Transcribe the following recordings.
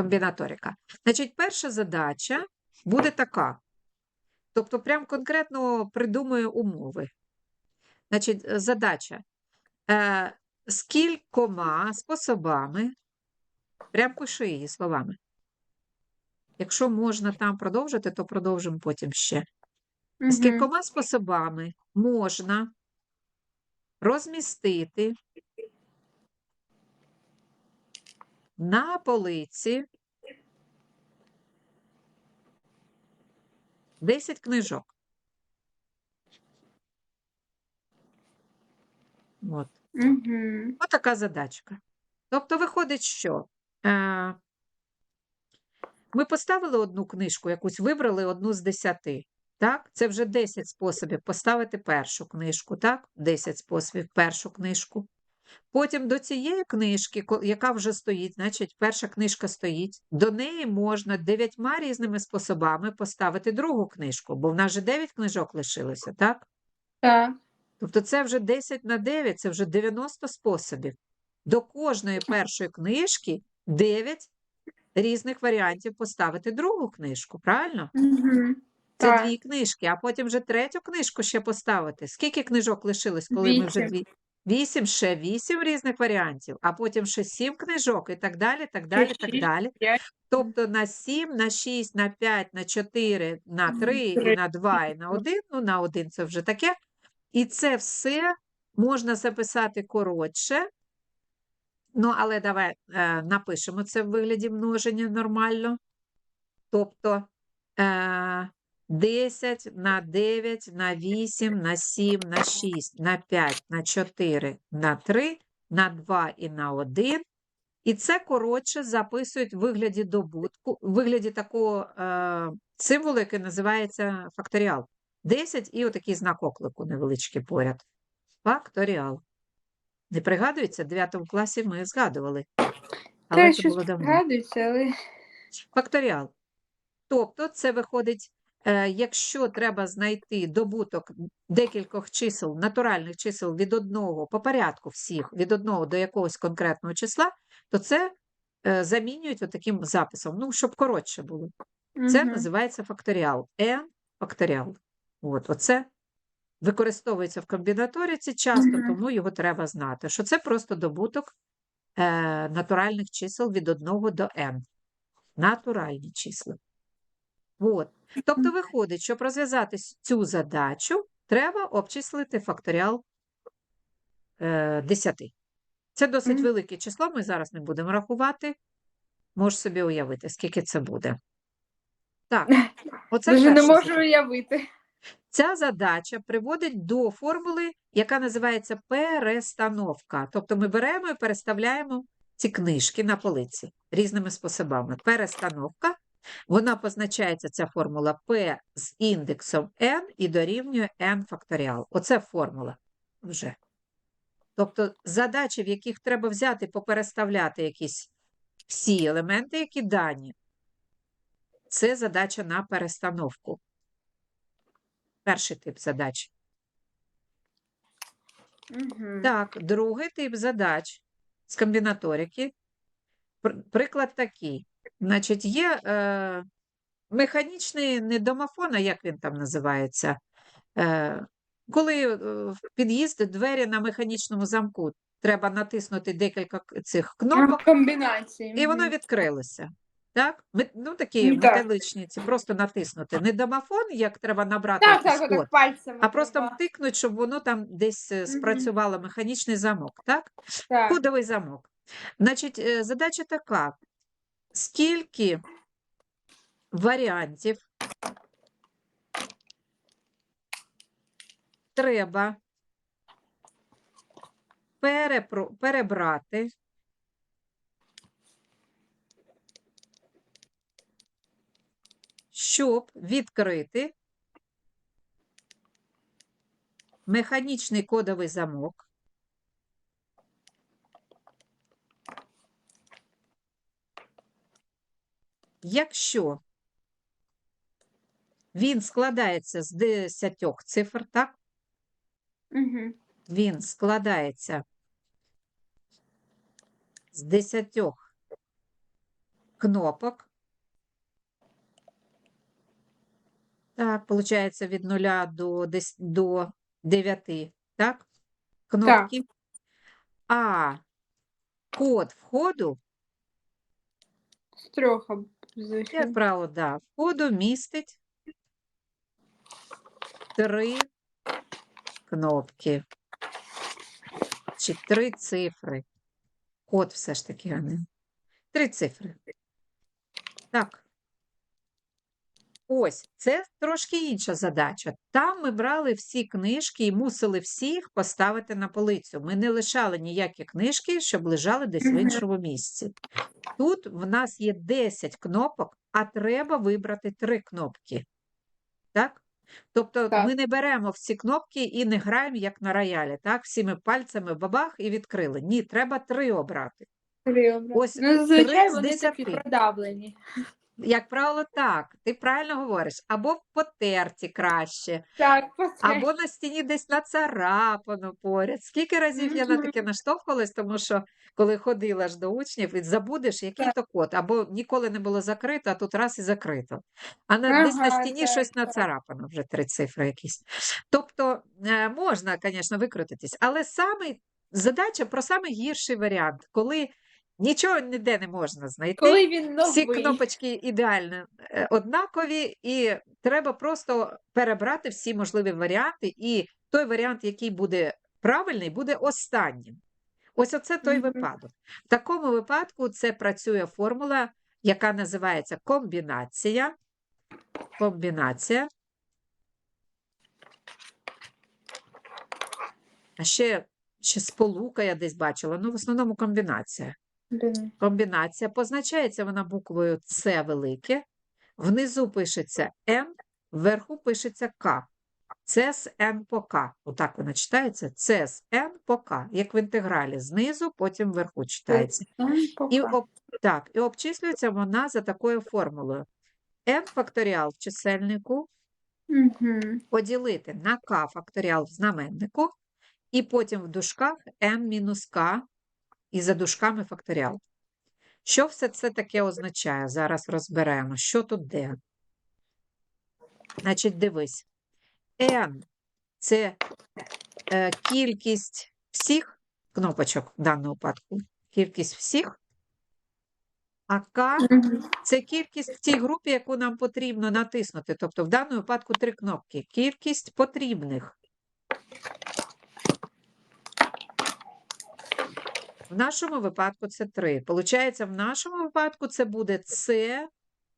комбінаторика. Значить, перша задача буде така. Тобто, прям конкретно придумую умови. Значить, е, задача. Е, з кількома способами, прям пиши її словами. Якщо можна там продовжити, то продовжимо потім ще. З Мгм. кількома способами можна розмістити на полиці 10 книжок. От. Мгм. Отака задачка. Тобто виходить, що е, ми поставили одну книжку, якусь вибрали одну з десяти. Так? Це вже 10 способів поставити першу книжку, так? 10 способів першу книжку. Потім до цієї книжки, яка вже стоїть, значить, перша книжка стоїть, до неї можна дев'ятьма різними способами поставити другу книжку, бо в нас же 9 книжок лишилося, так? Так. Тобто це вже 10 на 9, це вже 90 способів. До кожної першої книжки 9 різних варіантів поставити другу книжку, правильно? Мгм. Це Так. дві книжки, а потім вже третю книжку ще поставити. Скільки книжок лишилось, коли ми вже дві? Вісім, ще вісім різних варіантів, а потім ще сім книжок і так далі, так далі, так далі. п'ять. Тобто на 7, на 6, на 5, на 4, на 3 і на 2 і на 1, ну на 1 це вже таке. І це все можна записати коротше. Ну, але давай е, напишемо це в вигляді множення нормально. Тобто е, 10 на 9, на 8, на 7, на 6, на 5, на 4, на 3, на 2 і на 1. І це коротше записують в вигляді добутку, в вигляді такого е, символу, який називається факторіал. 10 і отакий знак оклику невеличкий поряд. Факторіал. Не пригадується? В 9 класі ми згадували. Але Та це було давно. але Факторіал. Тобто, це виходить, якщо треба знайти добуток декількох чисел, натуральних чисел від одного, по порядку всіх, від одного до якогось конкретного числа, то це е, замінюють отаким записом, ну, щоб коротше було. Це Мгм. називається факторіал. n факторіал. От, оце використовується в комбінаториці часто, Мгм. тому його треба знати, що це просто добуток е, натуральних чисел від 1 до n. Натуральні числа. От. Тобто виходить, щоб розв'язати цю задачу, треба обчислити факторіал е, 10. Це досить Мгм. велике число, ми зараз не будемо рахувати. Можеш собі уявити, скільки це буде. Так, оце Даже не можу задача. уявити. Ця задача приводить до формули, яка називається перестановка. Тобто ми беремо і переставляємо ці книжки на полиці різними способами. Перестановка, вона позначається, ця формула P з індексом n і дорівнює n факторіал. Оце формула вже. Тобто задачі, в яких треба взяти, попереставляти якісь всі елементи, які дані, це задача на перестановку. Перший тип задач. Мгм. Так, другий тип задач з комбінаторики. Приклад такий. Значить, є е, механічний не домофон, а як він там називається? Е, коли е, в під'їзд двері на механічному замку треба натиснути декілька цих кнопок, Комбінації. і воно відкрилося. Так? Ми- Ну, такі Ну, так. металичні, ці просто натиснути. Не домофон, як треба набрати Так, якийсь так, код, отак пальцем. а просто треба. втикнуть, щоб воно там десь е, спрацювало механічний замок, так? Так. Кодовий замок. Значить, е, задача така: скільки варіантів треба перебрати щоб відкрити механічний кодовий замок Якщо він складається з 10 цифр, так? Мгм. Він складається з 10 кнопок. Так, виходить від 0 до, дес- до 9, так? Кнопки. А код входу, З трьох як правило, да, входу містить три кнопки. Чи три цифри. Код все ж таки, а не. Три цифри. Так. Ось, це трошки інша задача. Там ми брали всі книжки і мусили всіх поставити на полицю. Ми не лишали ніякі книжки, щоб лежали десь в іншому місці. Тут в нас є 10 кнопок, а треба вибрати 3 кнопки. Так? Тобто Так. ми не беремо всі кнопки і не граємо, як на роялі, так? Всіми пальцями бабах і відкрили. Ні, треба 3 обрати. Три обрати. Ось Ну, зазвичай три з вони такі продавлені. Як правило, так. Ти правильно говориш. Або в потерті краще, Так, потрібно. або на стіні десь нацарапано поряд. Скільки разів я на Мгм. таке наштовхувалась, тому що коли ходила ж до учнів, і забудеш, який Так. то код, або ніколи не було закрито, а тут раз і закрито. А на, десь на Ага, стіні так, щось так. нацарапано, вже три цифри якісь. Тобто е, можна, звісно, викрутитись, але саме задача про самий гірший варіант, коли нічого ніде не можна знайти. Коли він Всі кнопочки ідеально е, однакові, і треба просто перебрати всі можливі варіанти, і той варіант, який буде правильний, буде останнім. Ось оце той Мгм. випадок. В такому випадку це працює формула, яка називається комбінація. Комбінація. А ще, ще сполука я десь бачила, ну в основному комбінація. Комбінація позначається вона буквою С велике, внизу пишеться Н, вверху пишеться К. Це з N по К. Отак вона читається. Це з N по К, як в інтегралі. Знизу, потім вверху читається. І, об, так, і обчислюється вона за такою формулою. n факторіал в чисельнику Мгм. поділити на k факторіал в знаменнику, і потім в дужках n мінус k і за дужками факторіал. Що все це таке означає? Зараз розберемо, що тут де. Значить, дивись. n – це е, кількість всіх кнопочок в даному випадку, кількість всіх, а k це кількість в тій групі, яку нам потрібно натиснути. Тобто в даному випадку три кнопки. Кількість потрібних. В нашому випадку це 3. Получається, в нашому випадку це буде С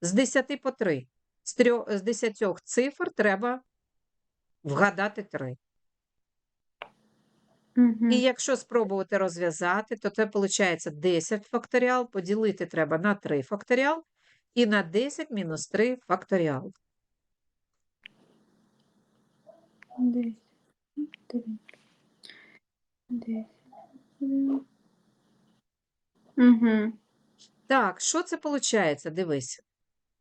з 10 по 3. З, 3, з 10 цифр треба вгадати 3. Угу. І якщо спробувати розв'язати, то це виходить 10 факторіал, поділити треба на 3 факторіал і на 10 мінус 3 факторіал. 10, 3, 10. Угу. Так, що це виходить? Дивись.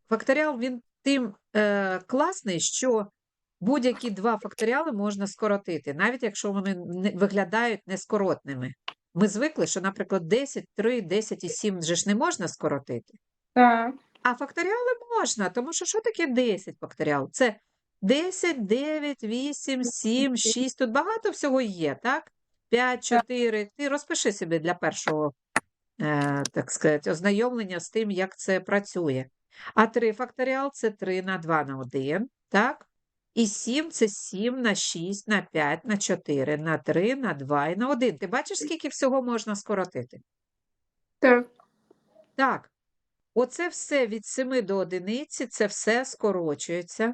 Факторіал він тим е, класний, що будь-які два факторіали можна скоротити, навіть якщо вони не, виглядають нескоротними. Ми звикли, що, наприклад, 10, 3, 10 і 7 вже ж не можна скоротити. Так. А факторіали можна, тому що що таке 10 факторіал? Це 10, 9, 8, 7, 6. Тут багато всього є, так? 5, 4. Ти розпиши собі для першого так сказати, ознайомлення з тим, як це працює. А 3 факторіал це 3 на 2 на 1, так? І 7 це 7 на 6, на 5, на 4, на 3, на 2 і на 1. Ти бачиш, скільки всього можна скоротити? Так. Так, оце все від 7 до одиниці, це все скорочується.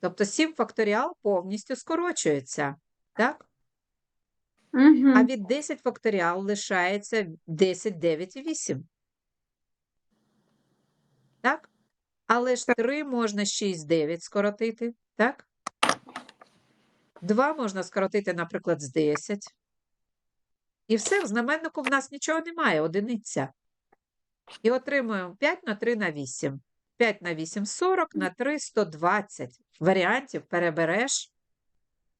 Тобто 7 факторіал повністю скорочується, так? А від 10 факторіал лишається 10, 9 і 8. Так? Але ж 3 можна 6, 9 скоротити, так? 2 можна скоротити, наприклад, з 10. І все, в знаменнику в нас нічого немає, одиниця. І отримуємо 5 на 3 на 8. 5 на 8 – 40, на 3 – 120. Варіантів перебереш,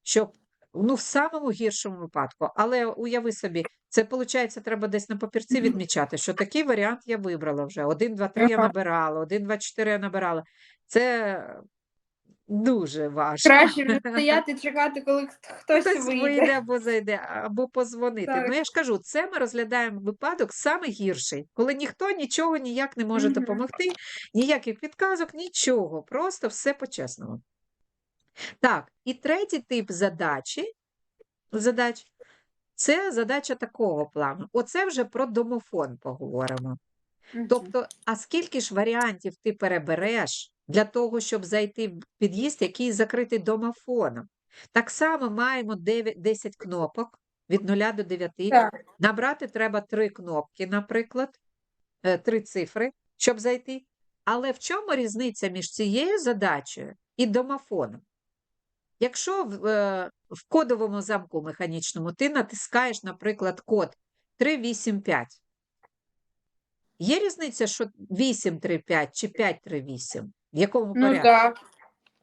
щоб, ну, в самому гіршому випадку. Але уяви собі, Це, виходить, треба десь на папірці відмічати, що такий варіант я вибрала вже. 1, 2, 3 я набирала, 1, 2, 4 я набирала. Це дуже важко. Краще стояти, чекати, коли хтось Хтось вийде. вийде або зайде, або позвонити. Так. Ну, я ж кажу, це ми розглядаємо випадок саме гірший, коли ніхто нічого ніяк не може допомогти, ніяких підказок, нічого, просто все по-чесному. Так, і третій тип задачі, задач це задача такого плану. Оце вже про домофон поговоримо. Мгм. Тобто, а скільки ж варіантів ти перебереш для того, щоб зайти в під'їзд, який закритий домофоном? Так само маємо 9, 10 кнопок від 0 до 9. Так. Набрати треба три кнопки, наприклад, е, три цифри, щоб зайти. Але в чому різниця між цією задачею і домофоном? Якщо в, е, в кодовому замку механічному ти натискаєш, наприклад, код 385, є різниця, що 835 чи 538? В якому Ну порядку? так.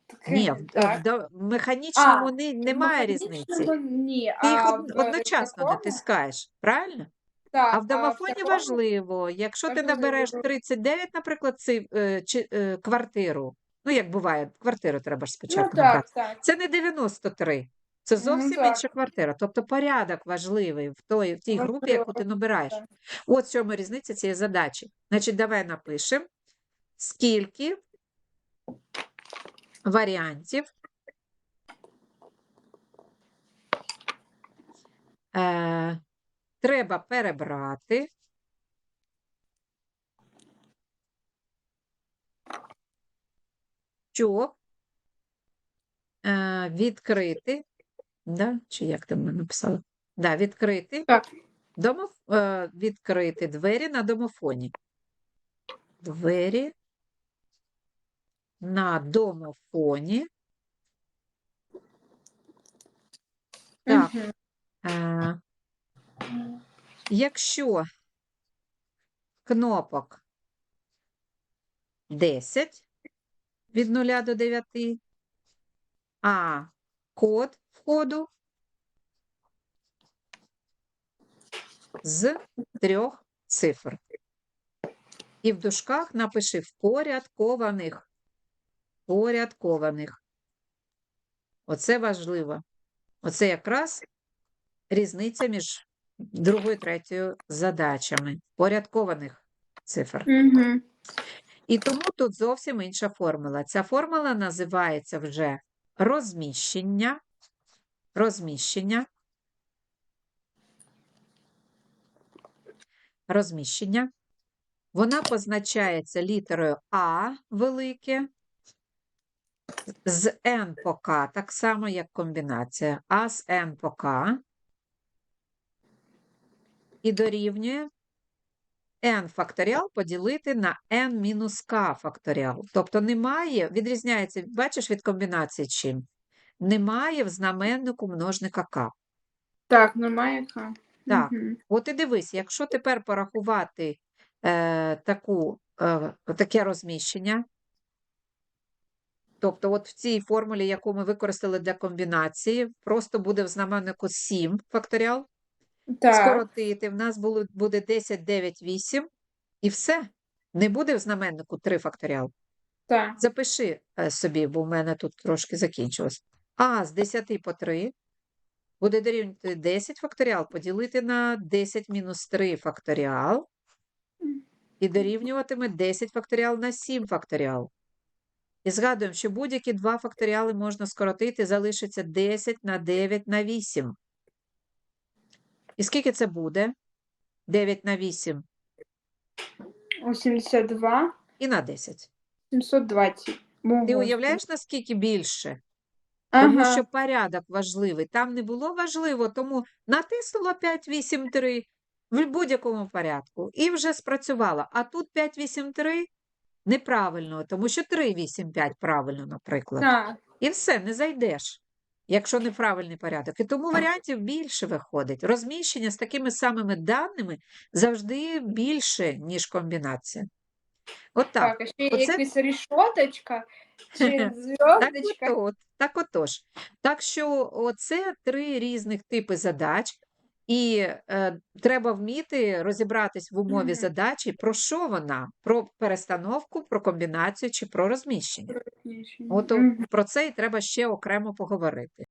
Таке, Ні, в, так. в, в механічному А, не, немає різниці. Ні, Ти їх а од- в одночасно такому? натискаєш, правильно? Так, А в домофоні такому важливо, якщо ти набереш 39, наприклад, ци, е, чи, е, квартиру, ну як буває, квартиру треба ж Ну спочатку так, набрати. так. Це не 93, це Ну, зовсім так. інша квартира. Тобто порядок важливий в, той, в тій групі, яку ти набираєш. так. От в чому різниця цієї задачі. Значить, давай напишемо, скільки варіантів е, треба перебрати, щоб е, відкрити, да? чи як там ми написали? Да, відкрити, Так. домоф... е, відкрити двері на домофоні. Двері на домофоні. Так. Мгм. Е, якщо кнопок 10 від 0 до 9, а код входу з трьох цифр. І в дужках напиши впорядкованих. Порядкованих. Оце важливо. Оце якраз різниця між другою і третьою задачами. Порядкованих цифр. Мгм. І тому тут зовсім інша формула. Ця формула називається вже розміщення. Розміщення. Розміщення. Вона позначається літерою А велике з n по k, так само як комбінація А з n по k. І дорівнює n факторіал поділити на n мінус k факторіал. Тобто немає, відрізняється, бачиш, від комбінації чим? Немає в знаменнику множника k. Так, немає К. Так. Мгм. От і дивись, якщо тепер порахувати е, таку, е, таке розміщення, тобто от в цій формулі, яку ми використали для комбінації, просто буде в знаменнику 7 факторіал, Так, скоротити, в нас було, буде 10, 9, 8, і все. Не буде в знаменнику 3 факторіал. так. Запиши е, собі, бо в мене тут трошки закінчилось. А з 10 по 3 буде дорівнювати 10 факторіал поділити на 10 мінус 3 факторіал і дорівнюватиме 10 факторіал на 7 факторіал. І згадуємо, що будь-які два факторіали можна скоротити, залишиться 10 на 9 на 8. І скільки це буде? 9 на 8 82, і на 10. 720. Мого. Ти уявляєш, наскільки більше? Тому Ага. що порядок важливий. Там не було важливо, тому натиснула 5, 8, 3 в будь-якому порядку і вже спрацювало. А тут 5, 8, 3 неправильно, тому що 3, 8, 5 правильно, наприклад. Так, І все, не зайдеш, якщо неправильний порядок. І тому варіантів більше виходить. Розміщення з такими самими даними завжди більше, ніж комбінація. От так. так, ще Оце- якась рішоточка чи зв'язочка. так отож. Так що оце три різних типи задач. І е, треба вміти розібратись в умові Мгм. задачі, про що вона, про перестановку, про комбінацію чи про розміщення. От mm -hmm. про це і треба ще окремо поговорити.